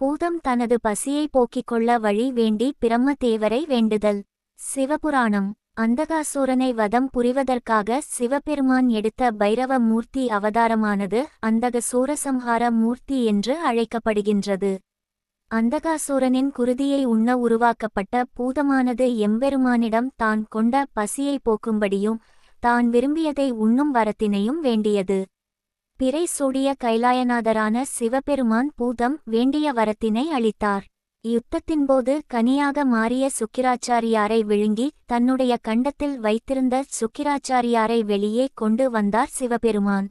பூதம் தனது பசியை போக்கிக் கொள்ள வழி வேண்டி பிரம்ம தேவரை வேண்டுதல். சிவபுராணம். அந்தகாசூரனை வதம் புரிவதற்காக சிவபெருமான் எடுத்த பைரவ மூர்த்தி அவதாரமானது அந்தகசூரசம்ஹார மூர்த்தி என்று அழைக்கப்படுகின்றது. அந்தகாசூரனின் குருதியை உண்ண உருவாக்கப்பட்ட பூதமானது எம்பெருமானிடம் தான் கொண்ட பசியை போக்கும்படியும் தான் விரும்பியதை உண்ணும் வரத்தினையும் வேண்டியது. பிறை சூடிய கைலாயநாதரான சிவபெருமான் பூதம் வேண்டிய வரத்தினை அளித்தார். யுத்தத்தின்போது கனியாக மாறிய சுக்கிராச்சாரியாரை விழுங்கி தன்னுடைய கண்டத்தில் வைத்திருந்த சுக்கிராச்சாரியாரை வெளியே கொண்டு வந்தார் சிவபெருமான்.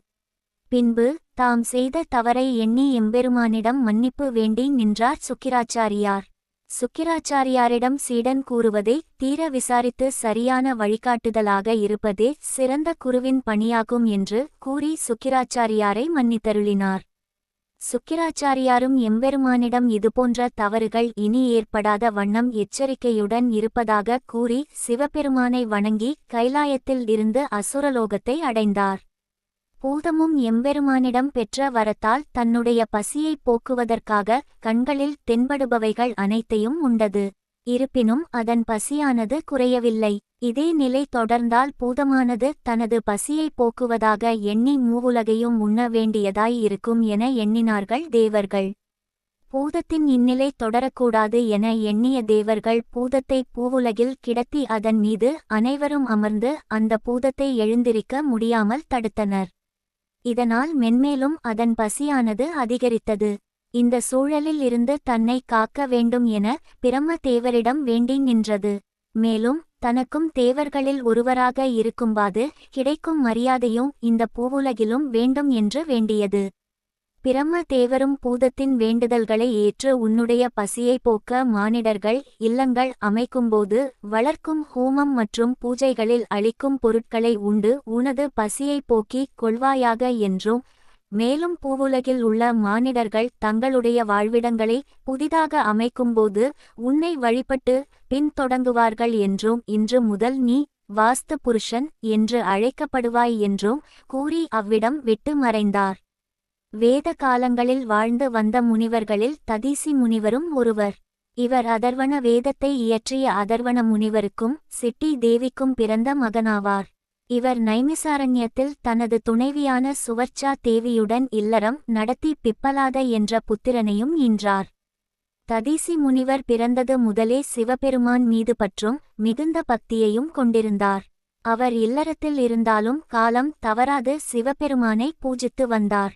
பின்பு தாம் செய்த தவறை எண்ணி எம்பெருமானிடம் மன்னிப்பு வேண்டி நின்றார் சுக்கிராச்சாரியார். சுக்கிராச்சாரியாரிடம் சீடன் கூறுவதை தீர விசாரித்து சரியான வழிகாட்டுதலாக இருப்பதே சிறந்த குருவின் பணியாகும் என்று கூறி சுக்கிராச்சாரியாரை மன்னித்தருளினார். சுக்கிராச்சாரியாரும் எம்பெருமானிடம் இதுபோன்ற தவறுகள் இனி ஏற்படாத வண்ணம் எச்சரிக்கையுடன் இருப்பதாக கூறி சிவபெருமானை வணங்கி கைலாயத்தில் இருந்து அசுரலோகத்தை அடைந்தார். பூதமும் எம்பெருமானிடம் பெற்ற வரத்தால் தன்னுடைய பசியைப் போக்குவதற்காக கண்களில் தென்படுபவைகள் அனைத்தையும் உண்டது. இருப்பினும் அதன் பசியானது குறையவில்லை. இதே நிலை தொடர்ந்தால் பூதமானது தனது பசியைப் போக்குவதாக எண்ணி மூவுலகையும் உண்ண வேண்டியதாய் இருக்கும் என எண்ணினார்கள் தேவர்கள். பூதத்தின் இந்நிலை தொடரக்கூடாது என எண்ணிய தேவர்கள் பூதத்தை பூவுலகில் கிடத்தி அதன் மீது அனைவரும் அமர்ந்து அந்த பூதத்தை எழுந்திருக்க முடியாமல் தடுத்தனர். இதனால் மென்மேலும் அதன் பசியானது அதிகரித்தது. இந்த சூழலில் இருந்து தன்னை காக்க வேண்டும் என பிரம்ம தேவரிடம் வேண்டி நின்றது. மேலும் தனக்கும் தேவர்களில் ஒருவராக இருக்கும்பாது கிடைக்கும் மரியாதையும் இந்த பூவுலகிலும் வேண்டும் என்று வேண்டியது. பிரம்ம தேவரும் பூதத்தின் வேண்டுதல்களை ஏற்று உன்னுடைய பசியை போக்க மானிடர்கள் இல்லங்கள் அமைக்கும்போது வளர்க்கும் ஹோமம் மற்றும் பூஜைகளில் அளிக்கும் பொருட்களை உண்டு உனது பசியை போக்கிக் கொள்வாயாக என்றும் மேலும் பூவுலகில் உள்ள மானிடர்கள் தங்களுடைய வாழ்விடங்களை புதிதாக அமைக்கும்போது உன்னை வழிபட்டு பின்தொடங்குவார்கள் என்றும் இன்று முதல் நீ வாஸ்து புருஷன் என்று அழைக்கப்படுவாய் என்றும் கூறி அவ்விடம் விட்டு மறைந்தார். வேத காலங்களில் வாழ்ந்து வந்த முனிவர்களில் ததீசி முனிவரும் ஒருவர். இவர் அதர்வண வேதத்தை இயற்றிய அதர்வண முனிவருக்கும் சிட்டி தேவிக்கும் பிறந்த மகனாவார். இவர் நைமிசாரண்யத்தில் தனது துணைவியான சுவர்ச்சா தேவியுடன் இல்லறம் நடத்தி பிப்பலாத என்ற புத்திரனையும் ஈன்றார் ததீசி முனிவர் பிறந்தது முதலே சிவபெருமான் மீது பற்றும் மிகுந்த பக்தியையும் கொண்டிருந்தார். அவர் இல்லறத்தில் இருந்தாலும் காலம் தவறாது சிவபெருமானை பூஜித்து வந்தார்.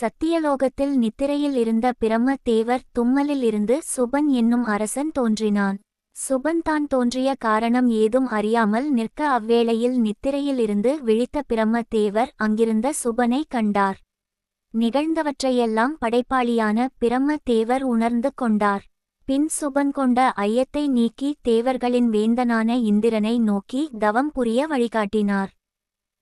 சத்தியலோகத்தில் நித்திரையில் இருந்த பிரம்ம தேவர் தும்மலில் இருந்து சுபன் என்னும் அரசன் தோன்றினான். சுபன் தான் தோன்றிய காரணம் ஏதும் அறியாமல் நிற்க அவ்வேளையில் நித்திரையில் இருந்து விழித்த பிரம்ம தேவர் அங்கிருந்த சுபனை கண்டார். நிகழ்ந்தவற்றையெல்லாம் படைப்பாளியான பிரம்ம தேவர் உணர்ந்து கொண்டார். பின் சுபன் கொண்ட ஐயத்தை நீக்கி தேவர்களின் வேந்தனான இந்திரனை நோக்கி தவம் புரிய வழிகாட்டினார்.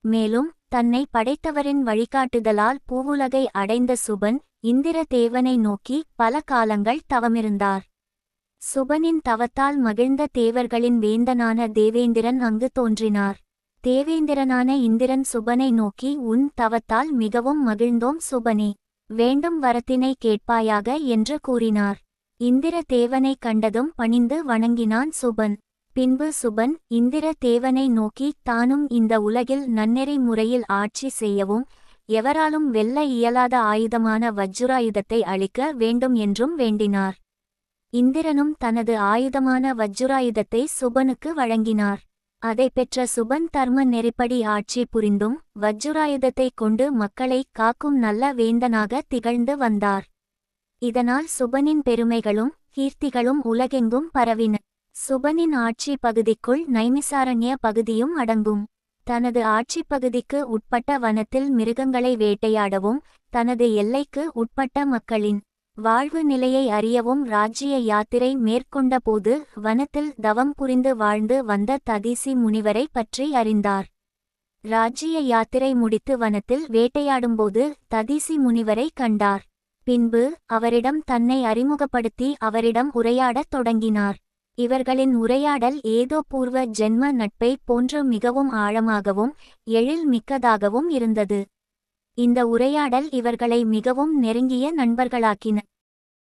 மேலும் தன்னை படைத்தவரின் வழிகாட்டுதலால் பூவுலகை அடைந்த சுபன் இந்திர தேவனை நோக்கி பல காலங்கள் தவமிருந்தார். சுபனின் தவத்தால் மகிழ்ந்த தேவர்களின் வேந்தனான தேவேந்திரன் அங்கு தோன்றினார். தேவேந்திரனான இந்திரன் சுபனை நோக்கி உன் தவத்தால் மிகவும் மகிழ்ந்தோம் சுபனே வேண்டும் வரத்தினை கேட்பாயாக என்று கூறினார். இந்திர தேவனை கண்டதும் பணிந்து வணங்கினான் சுபன். பின்பு சுபன் இந்திர தேவனை நோக்கி தானும் இந்த உலகில் நன்னெறி முறையில் ஆட்சி செய்யவும் எவராலும் வெல்ல இயலாத ஆயுதமான வஜ்ஜுராயுதத்தை அளிக்க வேண்டும் என்றும் வேண்டினார். இந்திரனும் தனது ஆயுதமான வஜ்ராயுதத்தை சுபனுக்கு வழங்கினார். அதை பெற்ற சுபன் தர்ம நெறிப்படி ஆட்சி புரிந்தும் வஜ்ராயுதத்தை கொண்டு மக்களை காக்கும் நல்ல வேந்தனாக திகழ்ந்து வந்தார். இதனால் சுபனின் பெருமைகளும் கீர்த்திகளும் உலகெங்கும் பரவின. சுபனின் ஆட்சி பகுதிக்குள் நைமிசாரண்ய பகுதியும் அடங்கும். தனது ஆட்சிப் பகுதிக்கு உட்பட்ட வனத்தில் மிருகங்களை வேட்டையாடவும் தனது எல்லைக்கு உட்பட்ட மக்களின் வாழ்வு நிலையை அறியவும் ராஜ்ய யாத்திரை மேற்கொண்டபோது வனத்தில் தவம் புரிந்து வாழ்ந்து வந்த ததீசி முனிவரை பற்றி அறிந்தார். ராஜ்ய யாத்திரை முடித்து வனத்தில் வேட்டையாடும்போது ததீசி முனிவரை கண்டார். பின்பு அவரிடம் தன்னை அறிமுகப்படுத்தி அவரிடம் உரையாடத் தொடங்கினார். இவர்களின் உரையாடல் ஏதோ பூர்வ ஜென்ம நட்பை போன்று மிகவும் ஆழமாகவும் எழில் மிக்கதாகவும் இருந்தது. இந்த உரையாடல் இவர்களை மிகவும் நெருங்கிய நண்பர்களாக்கின.